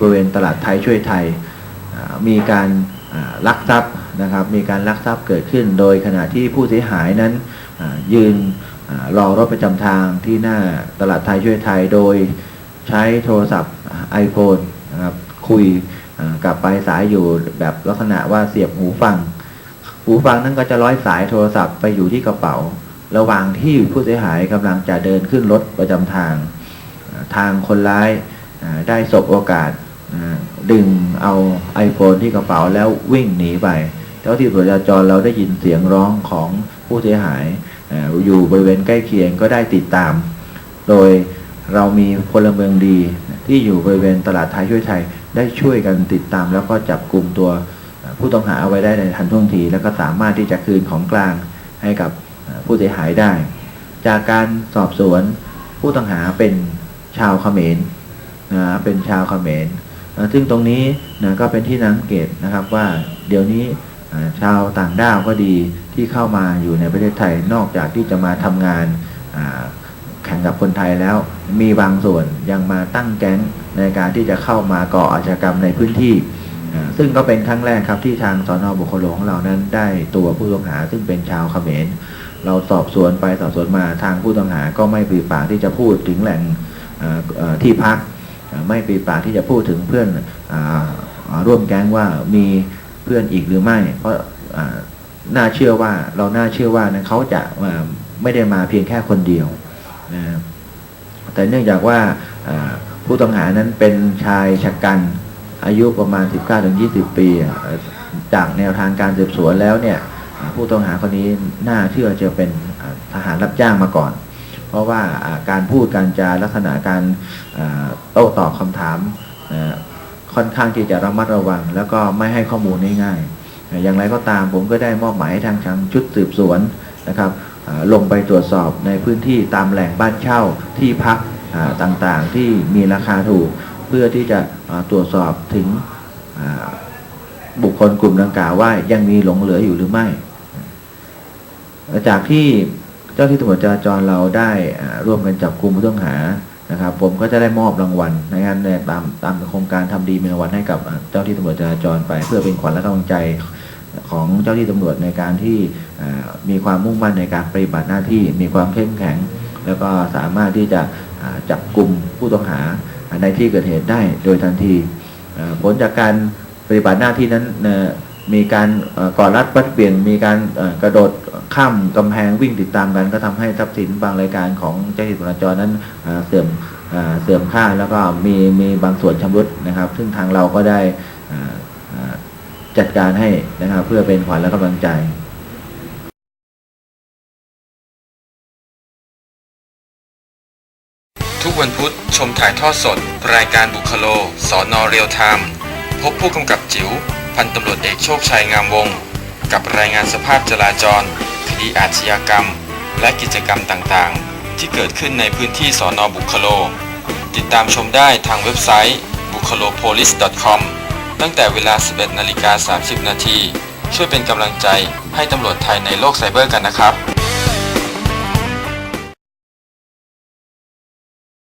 บริเวณตลาดไทยช่วยไทยมีการลักทรัพย์นะครับมีการลักทรัพย์เกิดขึ้น โดยขณะที่ผู้เสียหายนั้นยืนรอรถประจำทางที่หน้าตลาดไทยช่วยไทย โดยใช้โทรศัพท์ไอโฟนนะครับคุยกับปลายสายอยู่แบบลักษณะว่าเสียบหูฟัง หูฟังนั้นก็จะร้อยสายโทรศัพท์ไปอยู่ที่กระเป๋า ระหว่างที่ผู้เสียหายกำลังจะเดินขึ้นรถประจำทาง ทางคนร้าย ได้สบโอกาสดึงเอา iPhone ที่กระเป๋าแล้ววิ่งหนีไป เจ้าที่ตำรวจจราจรเราได้ยินเสียงร้องของผู้เสียหายออยู่บริเวณใกล้เคียงก็ได้ติดตาม โดยเรามีพลเมืองดีที่อยู่บริเวณตลาดไทยช่วยไทยได้ช่วยกันติดตาม แล้วก็จับกลุ่มตัวผู้ต้องหาเอาไว้ได้ในทันท่วงที แล้วก็สามารถที่จะคืนของกลางให้กับผู้เสียหายได้ จากการสอบสวนผู้ต้องหาเป็นชาวเขมร นะเป็นชาวเขมรนะซึ่งตรงนี้นะก็เป็นที่นังเกตนะครับว่าเดี๋ยวนี้ชาวต่างด้าวก็ดีที่เข้ามาอยู่ในประเทศไทยนอกจากที่จะมาทำงานแข่งกับคนไทยแล้ว มีบางส่วนยังมาตั้งแก๊งในการที่จะเข้ามาก่ออาชญากรรมในพื้นที่ ซึ่งก็เป็นครั้งแรกครับที่ทางสอนอบุคโลของเรานั้นได้ตัวผู้ต้องหาซึ่งเป็นชาวเขมร เราสอบสวนไปสอบสวนมาทางผู้ต้องหาก็ไม่ปรีปากที่จะพูดถึงแหล่งที่พัก ไม่ปีปากที่จะพูดถึงเพื่อนอร่วมแก๊งว่ามีเพื่อนอีกหรือไม่ เพราะน่าเชื่อว่าเราน่าเชื่อว่านะเขาจะไม่ได้มาเพียงแค่คนเดียวนะแต่เนื่องจากว่าผู้ต้องหานั้นเป็นชายชะกันอายุประมาณ 19-20 ปีอะเอ่อจากแนวทางการสืบสวนแล้วเนี่ยผู้ต้องหาคนนี้น่าเชื่อจะเป็นทหารรับจ้างมาก่อน เพราะว่าการพูดการจาลักษณะการโต้ตอบคำถามค่อนข้างที่จะระมัดระวัง แล้วก็ไม่ให้ข้อมูลง่ายๆอย่างไรก็ตามผมก็ได้มอบหมายให้ทางทางชุดสืบสวนนะครับลงไปตรวจสอบในพื้นที่ตามแหล่งบ้านเช่าที่พักต่างๆที่มีราคาถูก เพื่อที่จะตรวจสอบถึงบุคคลกลุ่มดังกล่าวว่ายังมีหลงเหลืออยู่หรือไม่ จากที่ เจ้าที่ตำรวจจราจรเราได้ร่วมกันจับกลุ่มผู้ต้องหานะครับ ผมก็จะได้มอบรางวัลในงานตามตามโครงการทำดีมีรางวัลให้กับเจ้าที่ตำรวจจราจรไป เพื่อเป็นขวัญและกำลังใจของเจ้าที่ตำรวจในการที่มีความมุ่งมั่นในการปฏิบัติหน้าที่มีความเข้มแข็ง แล้วก็สามารถที่จะจับกลุ่มผู้ต้องหาในที่เกิดเหตุได้โดยทันทีผลจากการปฏิบัติหน้าที่นั้นเอ่อ มีการเอ่อก่อรัดปัดเปลี่ยน มีการกระโดดข้ามกำแพงวิ่งติดตามกัน ก็ทำให้ทรัพย์สินบางรายการของเจ้าหน้าที่จราจรนั้นเสื่อมเสื่อมค่าแล้วก็มีมีบางส่วนชำรุดนะครับ ซึ่งทางเราก็ได้จัดการให้นะครับเพื่อเป็นขวัญและกำลังใจทุกวันพุธชมถ่ายทอดสด รายการบุคโล สอนอเรียลไทม์พบผู้กำกับจิ๋ว พันตำรวจเอกโชคชัยงามวงศ์กับรายงานสภาพจราจร คดีอาชญากรรม และกิจกรรมต่างๆ ที่เกิดขึ้นในพื้นที่สอนอบุคโล ติดตามชมได้ทางเว็บไซต์ bukholopolice.com ตั้งแต่เวลา 11นาฬิกา30 นาที ช่วยเป็นกำลังใจให้ตำรวจไทยในโลกไซเบอร์กันนะครับ